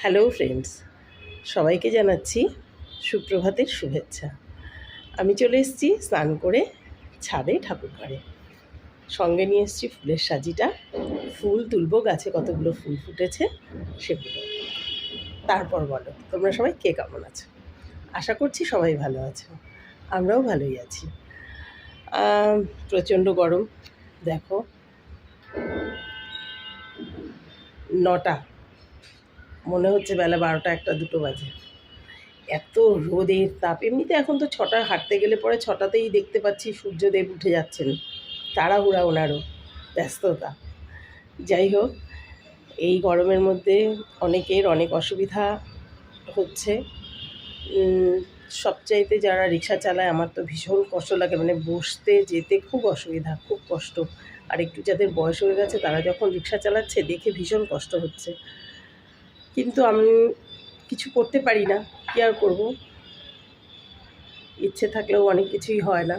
Hello friends, সবাইকে জানাচ্ছি সুপ্রভাতের শুভেচ্ছা। আমি চলে এসেছি স্নান করে ছাদে ঠাকুর ঘরে। সঙ্গে নিয়ে এসেছি ফুলের সাজিটা। ফুল তুলবো, গাছে কতগুলো ফুল ফুটেছে সেগুলো। তারপর বলো, তোমরা সবাই কে কেমন আছো? আশা করছি সবাই ভালো আছো। আমরাও ভালোই আছি। প্রচণ্ড গরম। দেখো, নটা। মনে হচ্ছে বেলা বারোটা একটা, দুটো বাজে। এত রোদের তাপ। এমনিতে এখন তো ছটা, হাঁটতে গেলে পরে ছটাতেই দেখতে পাচ্ছি সূর্যদেব উঠে যাচ্ছেন। তাড়াহুড়া ওনারও ব্যস্ততা। যাই হোক, এই গরমের মধ্যে অনেকের অনেক অসুবিধা হচ্ছে। সবচাইতে যারা রিক্সা চালায়, আমার তো ভীষণ কষ্ট লাগে। মানে বসতে, যেতে খুব অসুবিধা, খুব কষ্ট। আর একটু যাদের বয়স হয়ে গেছে, তারা যখন রিক্সা চালাচ্ছে, দেখে ভীষণ কষ্ট হচ্ছে। কিন্তু আমি কিছু করতে পারি না, কী আর করব? ইচ্ছে থাকলেও অনেক কিছুই হয় না।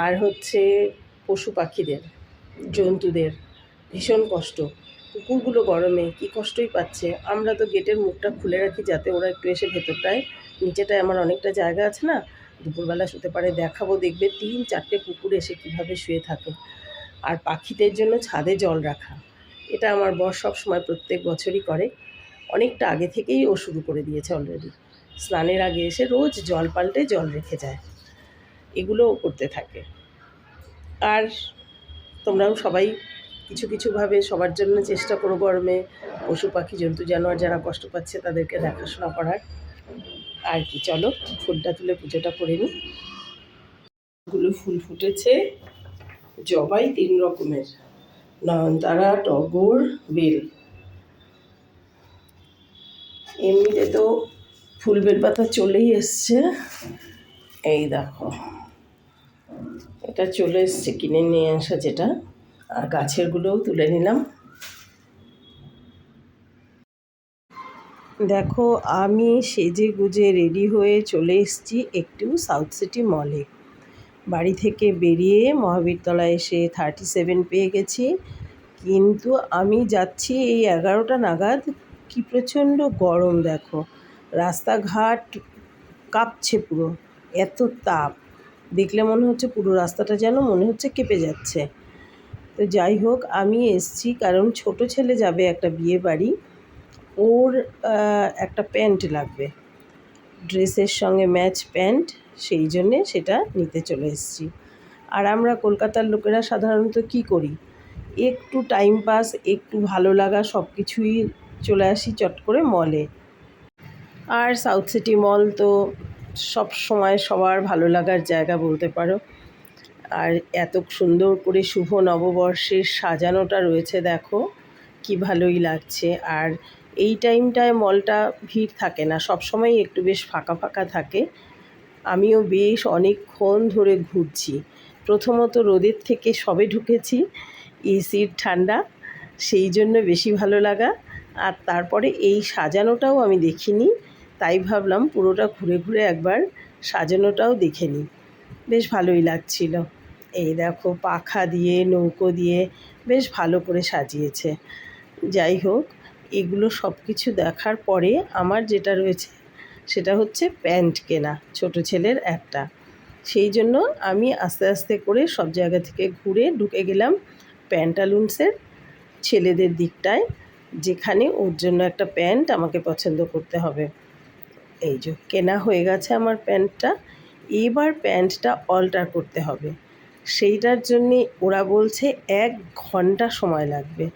আর হচ্ছে পশু পাখিদের, জন্তুদের ভীষণ কষ্ট। কুকুরগুলো গরমে কি কষ্টই পাচ্ছে। আমরা তো গেটের মুখটা খুলে রাখি যাতে ওরা একটু এসে ভেতরটায়, নিচেটায় আমার অনেকটা জায়গা আছে না? দুপুরবেলা শুতে পারে, দেখাবো, দেখবে তিন চারটে কুকুর এসে কীভাবে শুয়ে থাকে। আর পাখিদের জন্য ছাদে জল রাখা। এটা আমার বর সব সময় প্রত্যেক বছরই করে। অনেকটা আগে থেকেই ও শুরু করে দিয়েছে অলরেডি স্নানের আগে এসে রোজ জল পাল্টে জল রেখে যায়। এগুলোও করতে থাকে। আর তোমরাও সবাই কিছু কিছুভাবে সবার জন্য চেষ্টা করো গরমে। পশু পাখি, জন্তু, জানোয়ার যারা কষ্ট পাচ্ছে তাদেরকে দেখাশোনা করার। আর কি, চলো ফুলটা তুলে পুজোটা করে নিই। গুলো ফুল ফুটেছে। জবাই তিন রকমের। নয়নতারা টগর বেল। এমনিতে তো ফুল বেল পাতা চলেই এসছে। এই দেখো, এটা চলে এসছে, কিনে নিয়ে আসা যেটা। আর গাছেরগুলোও তুলে নিলাম। দেখো, আমি সেজে গুজে রেডি হয়ে চলে এসেছি একটু সাউথ সিটি মলে। বাড়ি থেকে বেরিয়ে মহাবীরতলায় এসে থার্টি সেভেন পেয়ে গেছি। কিন্তু আমি যাচ্ছি এই এগারোটা নাগাদ, কি প্রচণ্ড গরম দেখো। রাস্তাঘাট কাঁপছে পুরো, এত তাপ। দেখলে মনে হচ্ছে পুরো রাস্তাটা যেন মনে হচ্ছে কেঁপে যাচ্ছে। তো যাই হোক, আমি এসছি কারণ ছোট ছেলে যাবে একটা বিয়ে বাড়ি। ওর একটা প্যান্ট লাগবে। ড্রেসের সঙ্গে ম্যাচ প্যান্ট। সেই জন্যে সেটা নিতে চলে এসেছি। আর আমরা কলকাতার লোকেরা সাধারণত কি করি? একটু টাইম পাস একটু ভালো লাগা সব কিছুই চলে আসি চট করে মলে আর সাউথ সিটি মল তো সব সময় সবার ভালো লাগার জায়গা বলতে পারো। আর এত সুন্দর করে শুভ নববর্ষের সাজানোটা রয়েছে দেখো, কি ভালোই লাগছে। আর এই টাইমটায় মলটা ভিড় থাকে না, সব সময় একটু বেশ ফাঁকা ফাঁকা থাকে। আমিও বেশ অনেকক্ষণ ধরে ঘুরছি। প্রথমত রোদের থেকে সবে ঢুকেছি এসির ঠান্ডা, সেই জন্য বেশি ভালো লাগা। আর তারপরে এই সাজানোটাও আমি দেখিনি, তাই ভাবলাম পুরোটা ঘুরে ঘুরে একবার সাজানোটাও দেখে নিই। বেশ ভালোই লাগছিল। এই দেখো, পাখা দিয়ে, নৌকো দিয়ে বেশ ভালো করে সাজিয়েছে। যাই হোক, এগুলো সব কিছু দেখার পরে আমার যেটা রয়েছে সেটা হচ্ছে প্যান্ট কেনা, ছোট ছেলের একটা। সেই জন্য আমি আস্তে আস্তে করে সব জায়গা থেকে ঘুরে ঢুকে গেলাম প্যান্টালুন্সের ছেলেদের দিকটায়, যেখানে ওর জন্য একটা প্যান্ট আমাকে পছন্দ করতে হবে। এই যে, কেনা হয়ে গেছে আমার প্যান্টটা। এবার প্যান্টটা অল্টার করতে হবে। সেইটার জন্যে ওরা বলছে এক ঘণ্টা সময় লাগবে।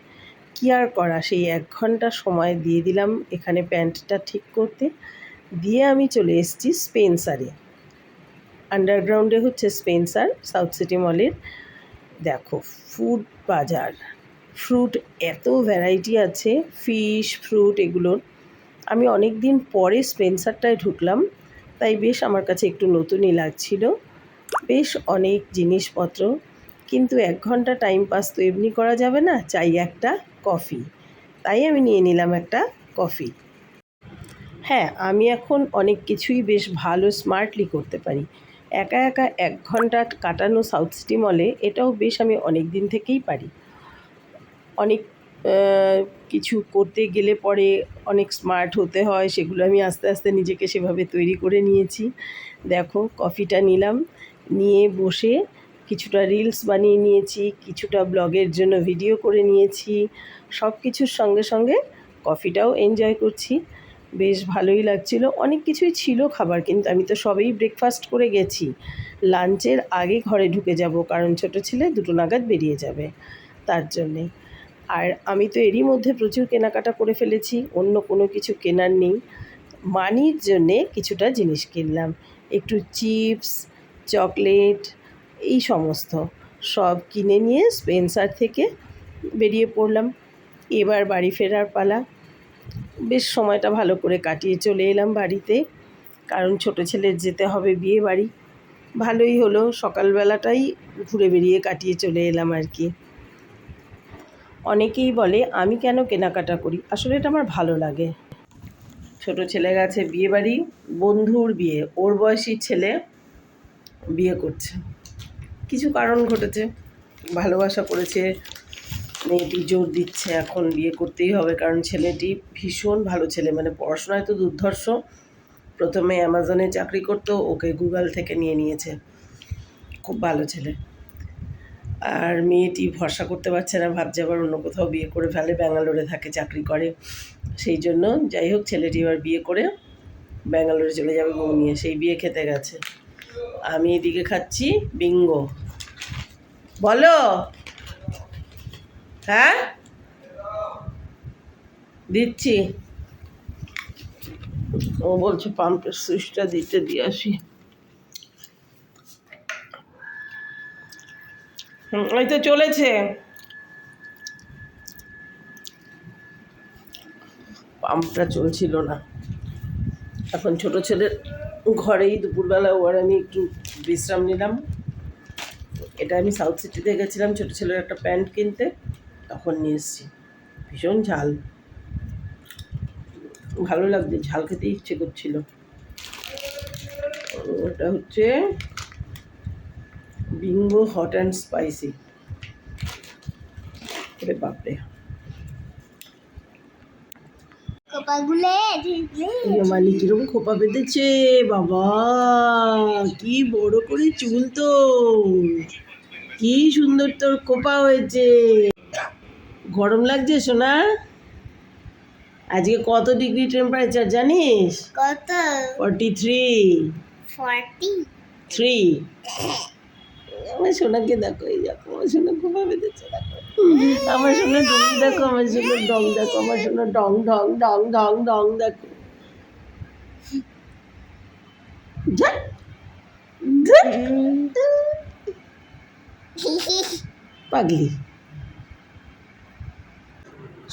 কী আর করা, সেই এক ঘণ্টা সময় দিয়ে দিলাম এখানে প্যান্টটা ঠিক করতে। দিয়ে আমি চলে এসেছি স্পেন্সারে। আন্ডারগ্রাউন্ডে হচ্ছে স্পেন্সার, সাউথ সিটি মলের। দেখো, ফুড বাজার। ফ্রুট এত ভ্যারাইটি আছে, ফিশ, ফ্রুট এগুলোর। আমি অনেক দিন পরে স্পেন্সারটায় ঢুকলাম, তাই বেশ আমার কাছে একটু নতুনই লাগছিল। বেশ অনেক জিনিসপত্র, কিন্তু এক ঘণ্টা টাইম পাস তো এমনি করা যাবে না, চাই একটা কফি। তাই আমি নিয়ে নিলাম একটা কফি। হ্যাঁ আমি এখন অনেক কিছুই বেশ ভালো স্মার্টলি করতে পারি। একা একা এক ঘণ্টা কাটানো সাউথ সিটি মলে এটাও বেশ আমি অনেক দিন থেকেই পারি। অনেক কিছু করতে গেলে পরে অনেক স্মার্ট হতে হয়, সেগুলো আমি আস্তে আস্তে নিজেকে সেভাবে তৈরি করে নিয়েছি। দেখো কফিটা নিলাম, নিয়ে বসে কিছুটা রিলস বানিয়ে নিয়েছি, কিছুটা ব্লগের জন্য ভিডিও করে নিয়েছি সব কিছুর সঙ্গে সঙ্গে কফিটাও এনজয় করছি। বেশ ভালোই লাগছিল। অনেক কিছুই ছিল খাবার, কিন্তু আমি তো সবেই ব্রেকফাস্ট করে গেছি। লাঞ্চের আগে ঘরে ঢুকে যাব, কারণ ছোট ছেলে দুটো নাগাদ বেরিয়ে যাবে তার জন্যে। আর আমি তো এরই মধ্যে প্রচুর কেনাকাটা করে ফেলেছি, অন্য কোনো কিছু কেনার নেই। মানির জন্যে কিছুটা জিনিস কিনলাম। একটু চিপস, চকলেট, এই সমস্ত সব কিনে নিয়ে স্পেন্সার থেকে বেরিয়ে পড়লাম। এবার বাড়ি ফেরার পালা। বেশ সময়টা ভালো করে কাটিয়ে চলে এলাম বাড়িতে। কারণ ছোট ছেলের যেতে হবে বিয়ে বাড়ি। ভালোই হলো, সকালবেলাটাই ঘুরে বেরিয়ে কাটিয়ে চলে এলাম আর কি। অনেকেই বলে, আমি কেন কেনাকাটা করি? আসলে এটা আমার ভালো লাগে। ছোট ছেলে গেছে বিয়ে বাড়ি, বন্ধুর বিয়ে, ওর বয়সী ছেলে বিয়ে করছে। কিছু কারণ ঘটেছে, ভালোবাসা করেছে মেয়েটি জোর দিচ্ছে এখন বিয়ে করতেই হবে, কারণ ছেলেটি ভীষণ ভালো ছেলে। মানে পড়াশোনায় তো দুর্ধর্ষ। প্রথমে অ্যামাজনে চাকরি করতো, ওকে গুগল থেকে নিয়ে নিয়েছে। খুব ভালো ছেলে। আর মেয়েটি ভরসা করতে পারছে না, ভাবছে আবার অন্য কোথাও বিয়ে করে ফেলে, ব্যাঙ্গালোরে থাকে, চাকরি করে। সেই জন্য যাই হোক, ছেলেটি এবার বিয়ে করে ব্যাঙ্গালোরে চলে যাবে বউ নিয়ে। সেই বিয়ে খেতে গেছে। আমি এদিকে খাচ্ছি, বিঙ্গো। বলো! হ্যাঁ? দিচ্ছি। ও বলছে পাম্পের সুইচটা দিতে দিয়ে আসি। এই তো চলেছে। পাম্পটা চলছিল না। এখন ছোট ছেলের ঘরেই দুপুরবেলা ওর আমি একটু বিশ্রাম নিলাম। এটা আমি সাউথ সিটিতে গেছিলাম, ছোট ছেলের একটা প্যান্ট কিনতে। তখন নিয়ে এসেছি। ভীষণ ঝাল। ভালো লাগছে ঝাল খেতে ইচ্ছে করছিল। ওটা হচ্ছে বিঙ্গো হট অ্যান্ড স্পাইসি। ওরে বাপরে। মানে কীরকম খোপা বেঁধেছে? বাবা কি বড় করে চুল তো কি সুন্দর তোর খোপা হয়েছে। গরম লাগছে সোনা? আজকে কত ডিগ্রি টেম্পারেচার জানিস? কত? ফর্টি থ্রি ফর্টি থ্রি আমার সোনাকে দেখো এই দেখো আমার সোনা খোপা বেঁধেছে দেখো। আমার সোনা ডং দেখো আমার সোনা ডং দেখো আমার সোনা ডং ঢং ডং ঢং ডং দেখো। পাগলি।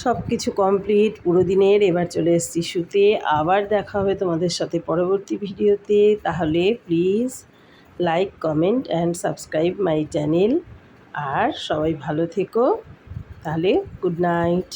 সব কিছু কমপ্লিট পুরো দিনের, এবার চলে এসেছি শুতে, আবার দেখা হবে তোমাদের সাথে পরবর্তী ভিডিওতে। তাহলে please like comment and subscribe my channel আর সবাই ভালো থেকো। তাহলে গুড নাইট